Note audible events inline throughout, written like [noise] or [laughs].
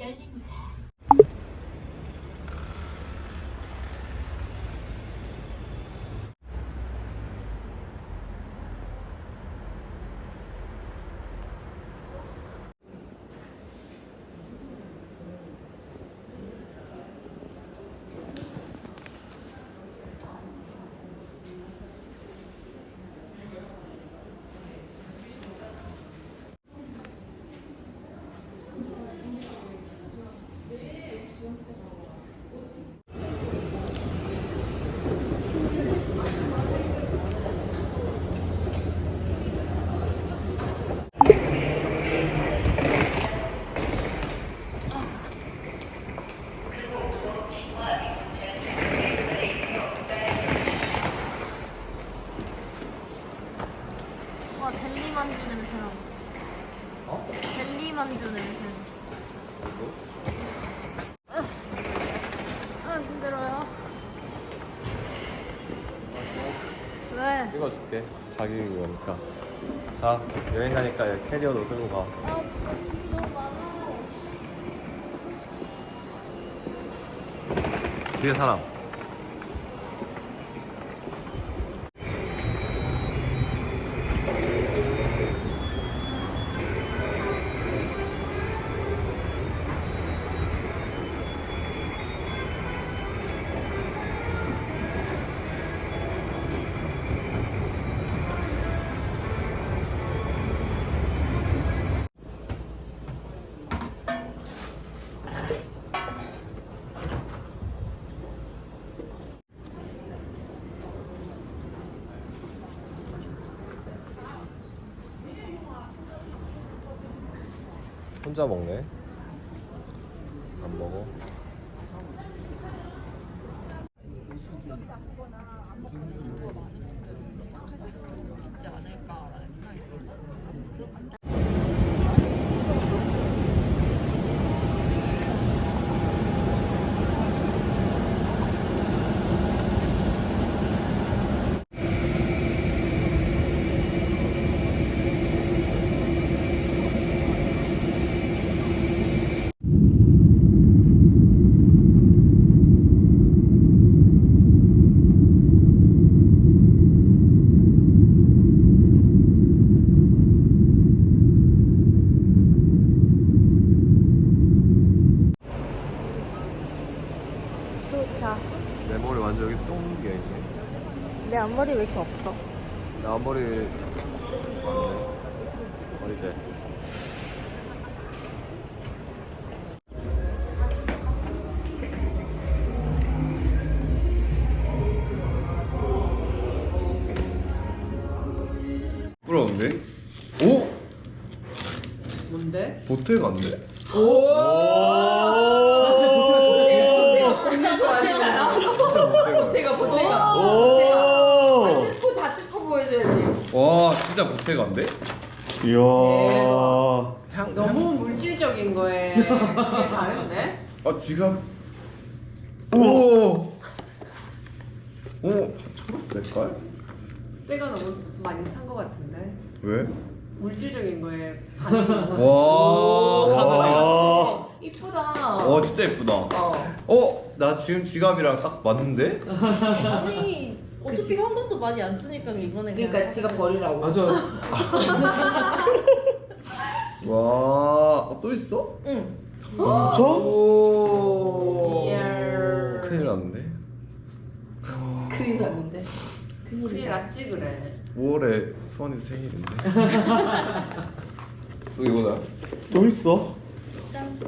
E aí 찍어줄게. 자기 거니까. 자, 여행 가니까 캐리어도 들고 가. 뒤에 사람. 혼자 먹네. 안 먹어. 내 머리 완전 여기 똥게 있네. 내 앞머리 왜 이렇게 없어? 나 앞머리 맞네. 어디지? 부러운데? 오! 뭔데? 보태 같네? 오! 나 진짜 보태가 진짜 좋아하잖아. 진짜 보태가. 보태가 보태가. 오! 뜯고 다 뜯고 보여줘야지. 와, 진짜 보태가인데? 이야. 향, 너무 물질적인 거에 [laughs] 그게 다른데? 아 지갑 오! 오! 초록 색깔? 때가 너무 많이 탄거 같은데? 왜? 물질적인 거에 [laughs] 반응. 와 와. 이쁘다. 어 진짜 예쁘다 어. 어? 나 지금 지갑이랑 딱 맞는데? 아니 어차피 현금도 많이 안 쓰니까 이번에 그러니까 그냥 지가 버리라고. 맞아. [laughs] 와... 어, 또 있어? 응. 저? 오. 이야. 큰일 났는데 큰일 났는데. 큰일. 났지 그래. 5월에 수원이 생일인데 [laughs] 또 이거다 좀 있어. 짠.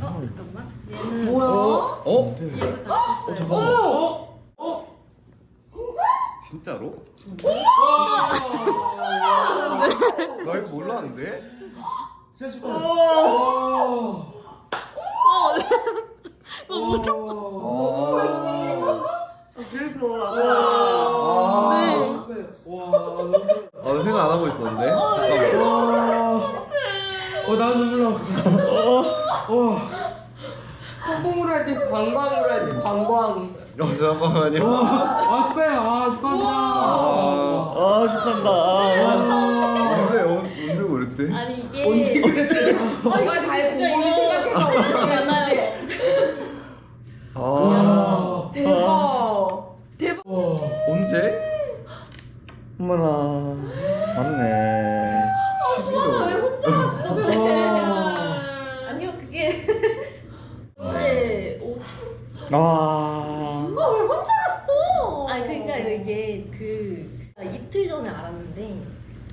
어 잠깐만. 얘는 뭐야? 어? 어? 얘도 같이 있어요. 어? 진짜로? 나 이거 몰랐는데? 세수 아, 나 생각 안 하고 있었는데? 잠깐만. 어, 나 눈물 나. 어, 하지 관광을 하지 관광. 어, 잠깐만요 아, 축하해. 아, 축하합니다. 아, 아, 축한다. 아, 언제, 언- 언제 그랬대? 아니 이게 언제 그랬지? 아, 이거 잘 진짜 이거 생각해서 어떻게 많아요. 그러니까 이게 그 이틀 전에 알았는데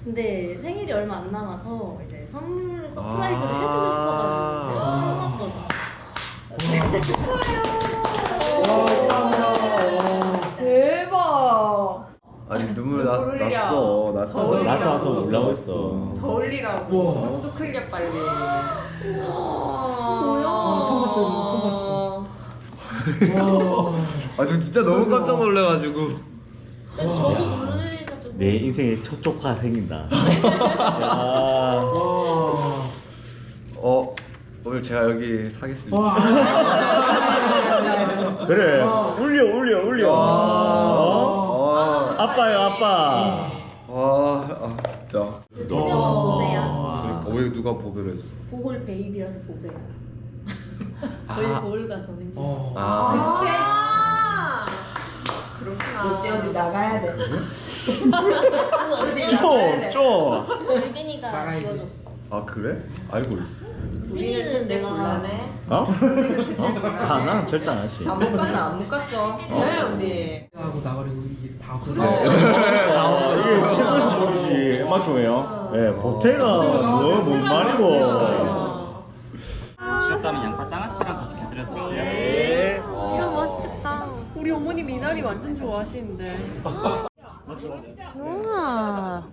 근데 생일이 얼마 안 남아서 이제 선물 서프라이즈를 아. 해주고 싶어가지고 제가 참았거든요. 대박. 아니 눈물 나, 눈물 흘려. 났어 났어 더 흘려. 나서 났어. 있어. 더 올리라고. 우와. 뚝뚝 흘려 빨리. 뭐야? 아저 진짜 너무 깜짝 놀래가지고 근데 저도 놀래가지고 내 인생의 첫 조카 생긴다. 야. [laughs] 와. 어 오늘 제가 여기 사겠습니다 와. [laughs] 그래. 울려, 울려, 울려. 어? 와, 아빠요, 아빠. 와, 아 진짜. 제명은 보배야. 그러니까 왜 누가 보배를 했어? 보홀 베이비라서 보배야. 저희 보홀 갔거든요. 어. 아, 그때. 그렇구나. 역시 어디 나가야 돼. 어디 좀, 좀. 유빈이가 지워줬어. 아 그래? 알고 있어. 유빈이는 내가 곤란해. 어? 어? 아, 난 절대 안 하지. 안못 갔나 안못 갔어. 네 언니. 하고 나가리고 이게 다 없어져. 아, 이게 책에서 보이지. 맞죠요? 예, 보태가 뭐, 뭔 말이고. 드셨다면 양파 장아찌 드세요. 네. 이거 맛있겠다. 우리 어머니 미나리 완전 좋아하시는데. 우와.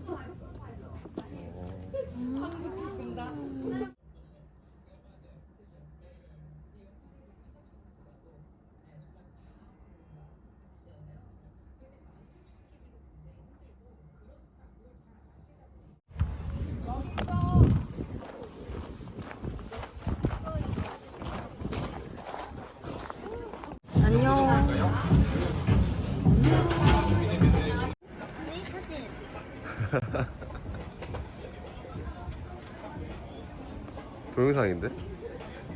동영상인데?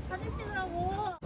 사진 찍으라고.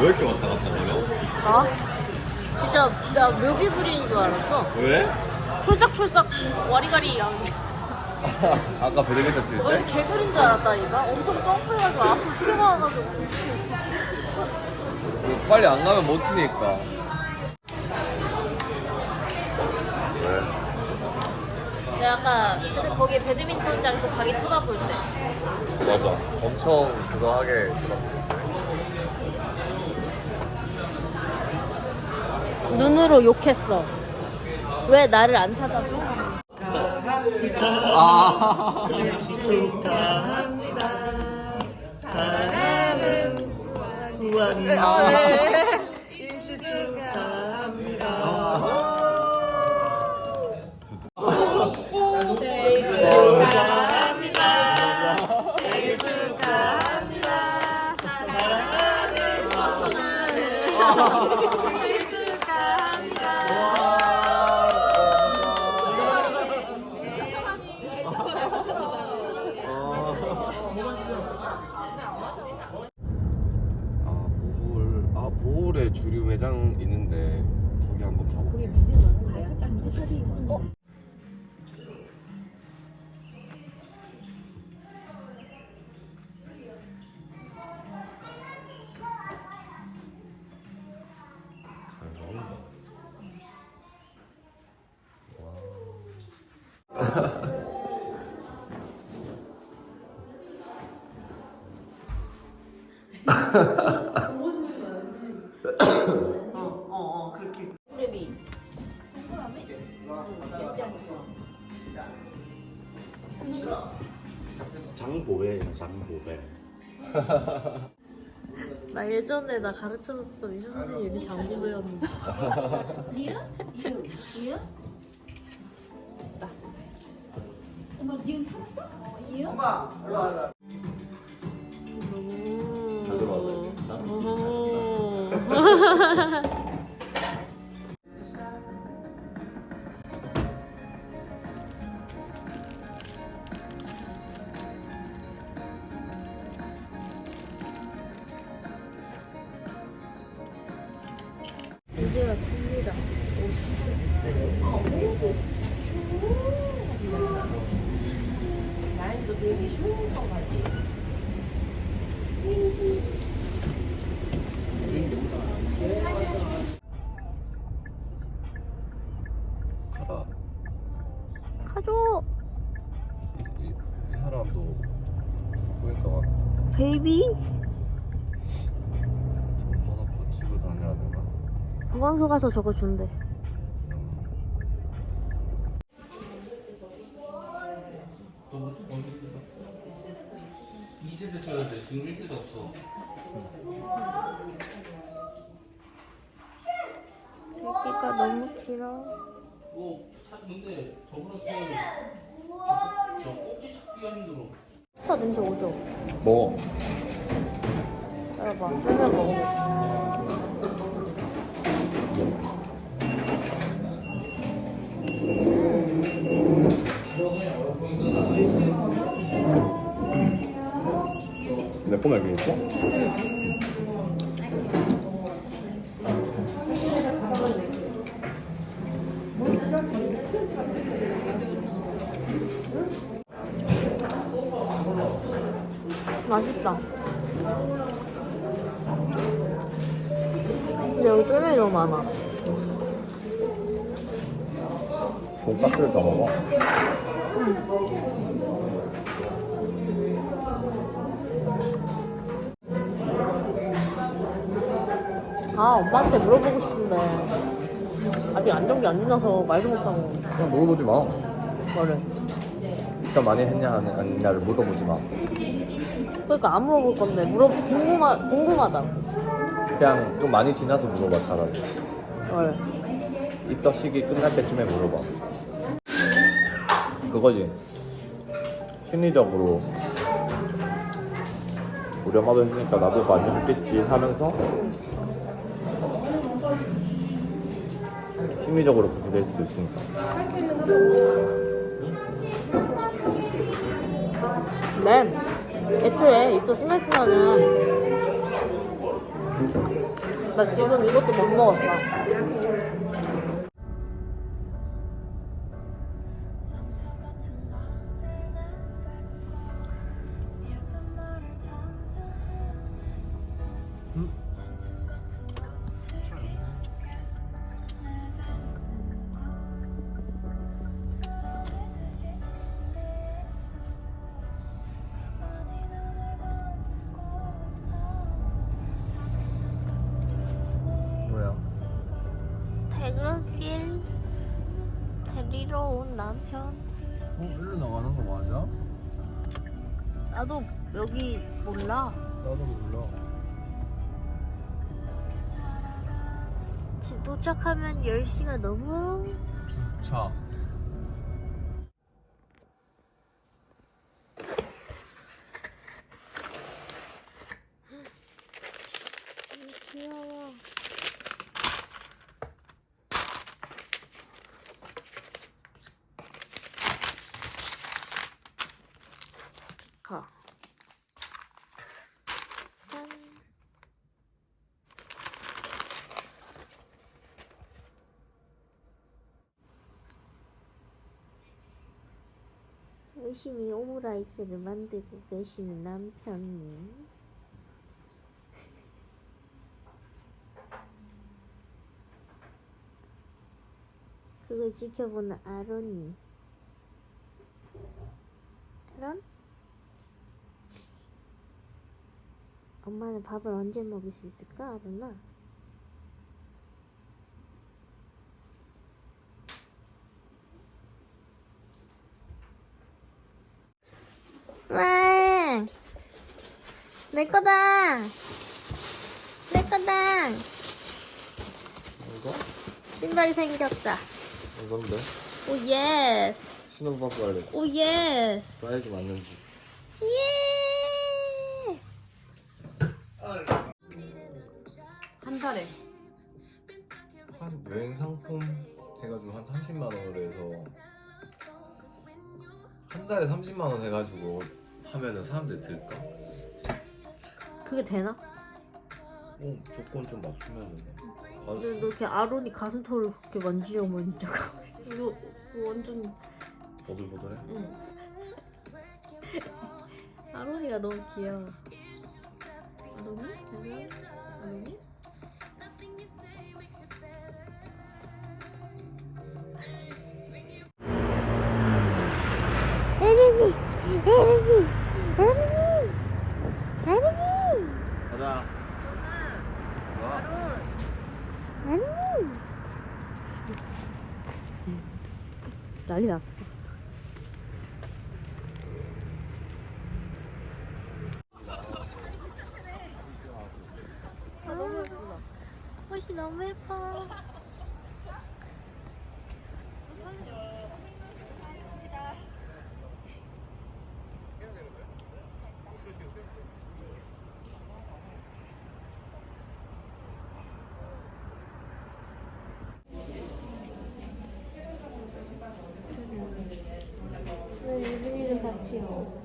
왜 이렇게 왔다 갔다 거려? 나? 진짜 나 묘기 부리는 줄 알았어. 왜? 촐싹촐싹 와리가리 양. [laughs] 아까 배드민턴 칠 때? 개구리인 줄 알았다니까? 엄청 점프해가지고 앞으로 튀어나와가지고 미치. 빨리 안 가면 못 치니까. 내가 아까 거기 배드민턴장에서 자기 쳐다볼 때. 맞아. 엄청 그거 하게 쳐다보는 눈으로 욕했어. 왜 나를 안 찾아줘? 아. 축하합니다. 사랑하는 후안이. 임 주류 매장 있는데 거기 한번 가볼게. 잘 예전에 나 가르쳐줬던 미술 선생님 이름이 장고배였는데. 리은? 리은? 리은? 엄마 리은 찾았어? 리은? 엄마, 일로 와라. 잘 들어왔네. 이 [laughs] 사람도 그러니까 베이비 저 하나 붙이고 다녀야 되나? 보건소 가서 저거 준대 너부터 건드리다. 2세대 써야 돼. 지금 1세대 없어. 여기가 너무 길어 뭐 찾는데 더불어서 저, 저 꼭지 찾기가 힘들어. 스타 냄새 오죠? 먹어. 따라봐 설명 먹어볼게 매콤하게 있어? 맛있다 근데 여기 쫄면이 너무 많아 돈가스를 더 먹어? 아 엄마한테 물어보고 싶은데 아직 안정기 안 지나서 말도 못하고 그냥 물어보지 마. 말을 일단 많이 했냐 안 했냐를 물어보지 마. 그러니까 안 물어볼 건데 물어 궁금하 궁금하다 그냥 좀 많이 지나서 물어봐 차라리. 말 입덕 시기 끝날 때쯤에 물어봐. 그거지. 심리적으로 우리 엄마도 했으니까 나도 많이 했겠지 하면서 심리적으로 그렇게 될 수도 있으니까. 근데 애초에 입도 생겼으면은 나 지금 이것도 못 먹었어 온 남편 어? 일로 나가는 거 맞아? 나도 여기 몰라 나도 몰라. 집 도착하면 10시가 넘어 차. 귀여워 스티커 짠 열심히 오므라이스를 만들고 계시는 남편이 그걸 지켜보는 아론이 아론? 엄마는 밥을 언제 먹을 수 있을까 아론아? 와! 내 거다! 내 거다! 이거? 신발이 생겼다. 이건데? 오 예스. 신호봐 빨리. 오 예스. 사이즈 맞는지. 예. 한 달에 한 여행 상품 해가지고 한 30만 원으로 해서 한 달에 30만 원 해가지고 하면은 사람들 들까? 그게 되나? 어 조건 좀 맞추면은 근데 너 이렇게 아론이 가슴털을 그렇게 만지려고 만져가. 이거 완전 보들보들해 응. 아론이가 너무 귀여워. 아론이? 아론이? 아론이? 난리 났어. 옷이 너무 예뻐. 왜 유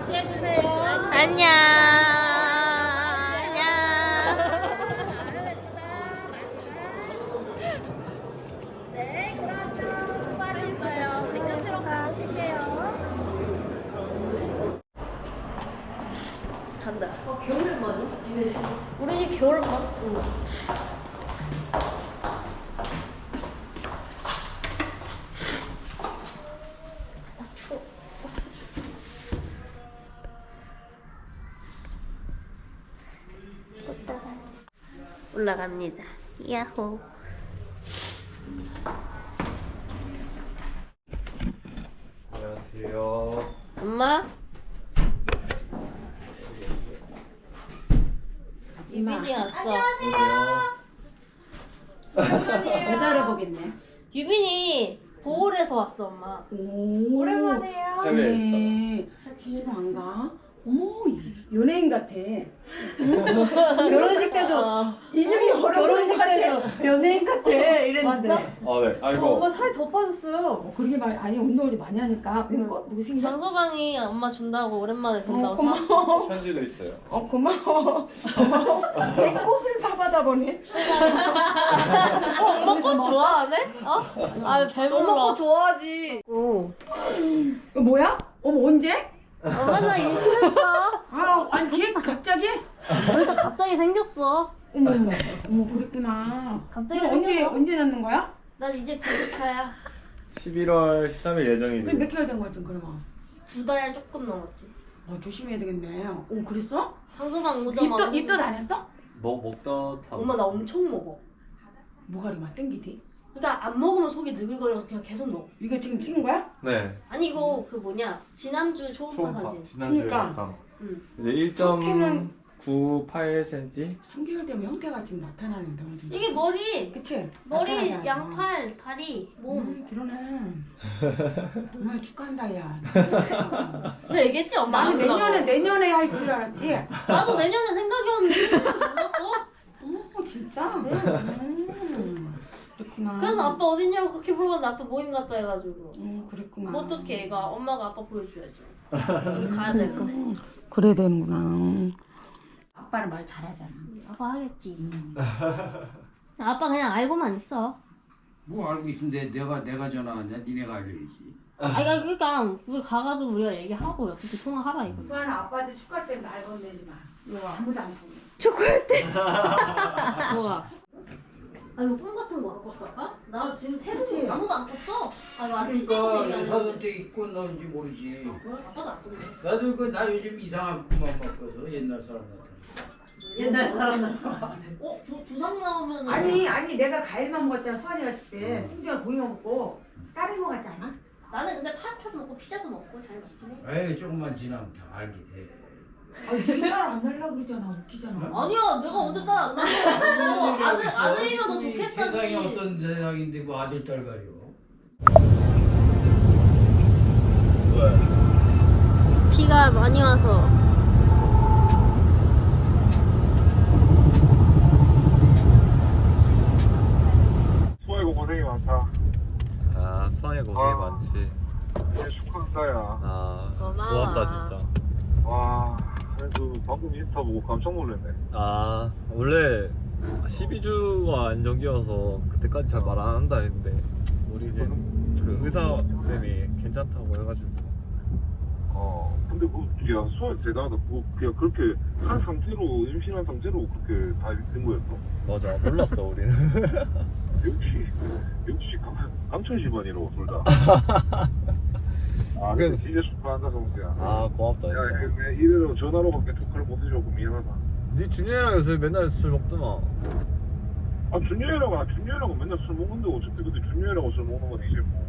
안녕. 안녕. 네, 그렇죠. 수고하셨어요. 우리 끝으로 가실게요. 간다. 어, 겨울만이? 우리 집 겨울만? 응. 올라갑니다. 야호. 안녕하세요 엄마? 유빈이 왔어. 못 알아보겠네. 유빈이 보홀에서 왔어, 엄마. 오, 오랜만이에요. 해외에 네. 집에 안 가? 어머, 연예인 같아. 어. 인형이 결혼식 같아. 연예인 같아. 이랬는데. 아네 아이고 엄마 살이 더 빠졌어요. 어, 그러게 말 아니 운동을 좀 많이 하니까 이거 누구 생일이야? 장소방이 엄마 준다고 오랜만에 돈다고 어, 사. 고마워. 편지도 있어요 어 고마워. 고마워. 내 꽃을 다 받아보네. 어, 엄마 꽃 좋아하네? 어? 아, 배불러. 엄마 거 좋아하지. 오. 이거 뭐야? 어머 언제? 엄마 나 임신했어. 아 아니 걔 갑자기? 그러니까 갑자기 생겼어. 어머 어머 어머 그랬구나. 갑자기 그럼 언제 생겼어. 언제 낳는 거야? 난 이제 구두차야. 11월 13일 예정이래요 그럼 몇 개월 된 거야 지금 그러면? 두 달 조금 넘었지. 어 조심해야 되겠네. 오 그랬어? 장소방 오자마자. 입덧 입덧 안 했어? 목 목덧 하고 엄마 나 엄청 먹어. 모가리만 땡기지? 그러니까 안 먹으면 속이 느글거려서 그냥 계속 먹어. 이거 지금 찍은 거야? 네 아니 이거 그 뭐냐 지난주 초음파 초음파 사진. 지난주에 그러니까. 응. 이제 형태는- 1.98cm 3개월 되면 형태가 지금 나타나는 데 완전. 이게 머리, 그치? 머리, 나타나잖아. 양팔, 다리, 몸. 음 그러네. 정말 축하한다 야. 너 얘기했지 엄마 안 나는. 내년에 내년에 할 줄 알았지. 나도 내년에 생각이었는데 몰랐어. 어 진짜? 음, 그렇구나. 그래서 아빠 어딨냐고 그렇게 물어봤는데 아빠 모임 갔다 해가지고 음 그랬구나. 뭐 어떻게 애가 엄마가 아빠 보여줘야죠 우리 가야 되는데 음, 그래야 되는구나. 아빠는 말 잘하잖아. 아빠 하겠지. [laughs] 아빠 그냥 알고만 있어. 뭐 알고 있는데 내가 내가 전화하냐? 니네가 알려야지. 아니 그러니까 우리 가가지고 우리가 얘기하고 어떻게 통화하라 이거 수아는 아빠한테 축하 때문에 말 건네지 마. 너 아무도 안 보내. [laughs] 뭐가 아니 뭐꿈 같은 거 갖고 왔어 아까? 나 지금 태도 아무도 안 꿨어 아 이거 아직 그러니까 얘기 때 입고 넣은지 모르지. 아빠도 안 꿨네 나도 그 나 요즘 이상한 꿈만 바꿔서 옛날 사람 같아. 옛날 사람 같아 [laughs] 어? 조, 조상 나오면 아니 아니 내가 과일만 먹었잖아 수환이 갔을 때 승주가 고기만 먹고 다른 거 같지 않아? 나는 근데 파스타도 먹고 피자도 먹고 잘 먹긴 해 에이 조금만 지나면 다 알게 돼. 아니 따라 안 날라 그러잖아 웃기잖아 아니야 내가 언제 딸 안 낳았어 아들, 아들이면 더 세상이 좋겠다지 어떤 세상인데 뭐 아들 딸 가려. 비가 많이 와서 수아이고 고생이 많다. 아 수학에 고생이 아. 많지 네, 축하한다야. 아 고마워. 고맙다 진짜 와, 그 방금 인스타 보고 깜짝 놀랐네. 아 원래 12주가 안정기여서 그때까지 잘 말 안 한다 했는데 우리 이제 그 의사 쌤이 괜찮다고 해가지고 어, 근데 그, 야, 수아 대단하다. 그, 그냥 그렇게 한 상태로, 임신한 상태로 그렇게 다된 거였어. 맞아 몰랐어 우리는 [laughs] 역시, 역시 강, 강천 집안이라고, 둘 다. [laughs] 아, 근데 그래서- 진짜 축하한다, 성수야. 아 고맙다 야, 진짜 야, 이래로 전화로밖에 토크를 못 해줘서 미안하다. 네 준현이랑 요새 맨날 술 먹더만 아, 준유이라고, 준유이라고 맨날 술 먹는데 어차피 근데 준유이라고 술 먹는 건 이제 뭐.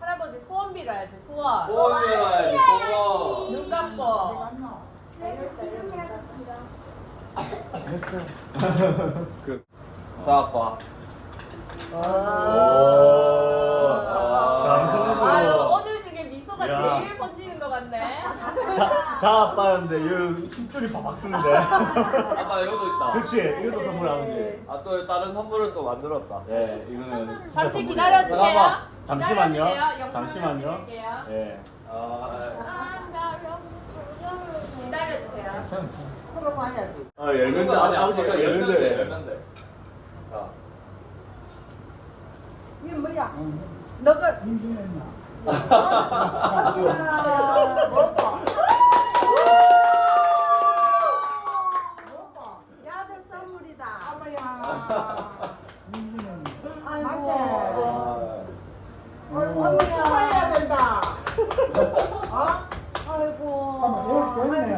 할아버지 소원 빌어야지 소원 소원 빌어야지 소원 눈 감고 자 아빠 아유 오늘 중에 미소가 야. 제일 번지는 것 같네 자 아빠였는데 이 쓰는데. 아빠 이것도 있다 그렇지 이것도 선물하는데. 아또 다른 선물을 또 만들었다 네 이거는 진짜 잠시 선물이에요. 기다려주세요 잠깐만, 잠시만요. 기다려주세요. 영상을 잠시만요. 찍을게요. 예. 기다려주세요 아 열면대 아버지가 열면대. 열면대 자 이게 뭐야 너가 야 [laughs] 들 선물이다 어머야 아이고 아이고 축하해야 된다 어? 아이고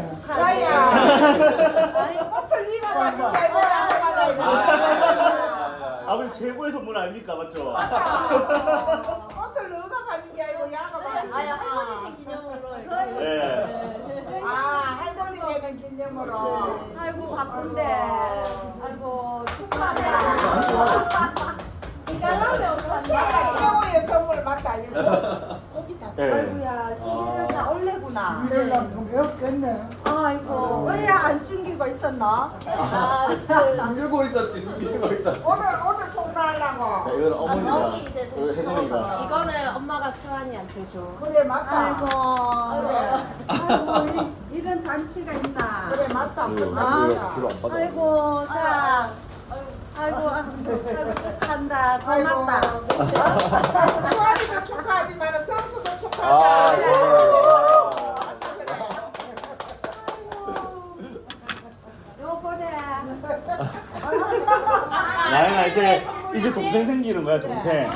축하해 아니 꽃을 네가 받은 게 아니고 나가 받아야 된다 아버지 최고의 선물 아닙니까 맞죠? 꽃을 너가 받은 게 아니고 야가 받은 아니 할머니 기념으로 예. 아 할머니 되는 기념으로 아이고 바쁜데 아이고 축하해 내가 최고의 선물 맞다 이거 예. 아이고야 신기를 다. 올래구나. 배웠겠네. 아이고 왜 안 숨기고 있었나? 숨기고 있었지 숨기고 있었지. 오늘 오늘 자 이거는 어머니가 언니 이제 그리고 혜성이가 이거는 엄마가 수환이한테 줘. 그래 맞다. 그래. 아이고 이, 이런 잔치가 있나. 그래 맞다. 이거 아, 뒤로 안 받아. 아이고 자. 아이고 아이고 축한다. 고맙다. [laughs] 수아리도 축하하지만 성수도 아, 예. 나연아 이제 이제 동생 생기는 거야 동생.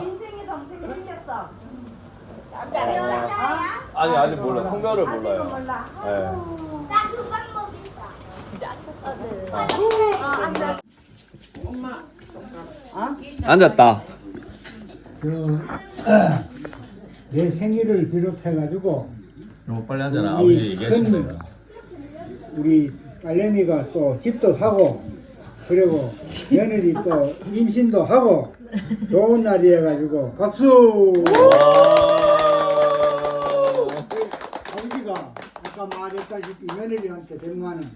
민생이 동생 생겼어. 아니 아직 몰라 성별을 아직은 몰라요 몰라. 네. 아. 앉았다 내 생일을 비롯해가지고 너무 빨리 앉아라. 우리 큰 우리 딸내미가 또 집도 사고 그리고 며느리 또 임신도 하고 좋은 날이 해가지고 박수! 아버지가 아까 말했다시피 며느리한테 백만원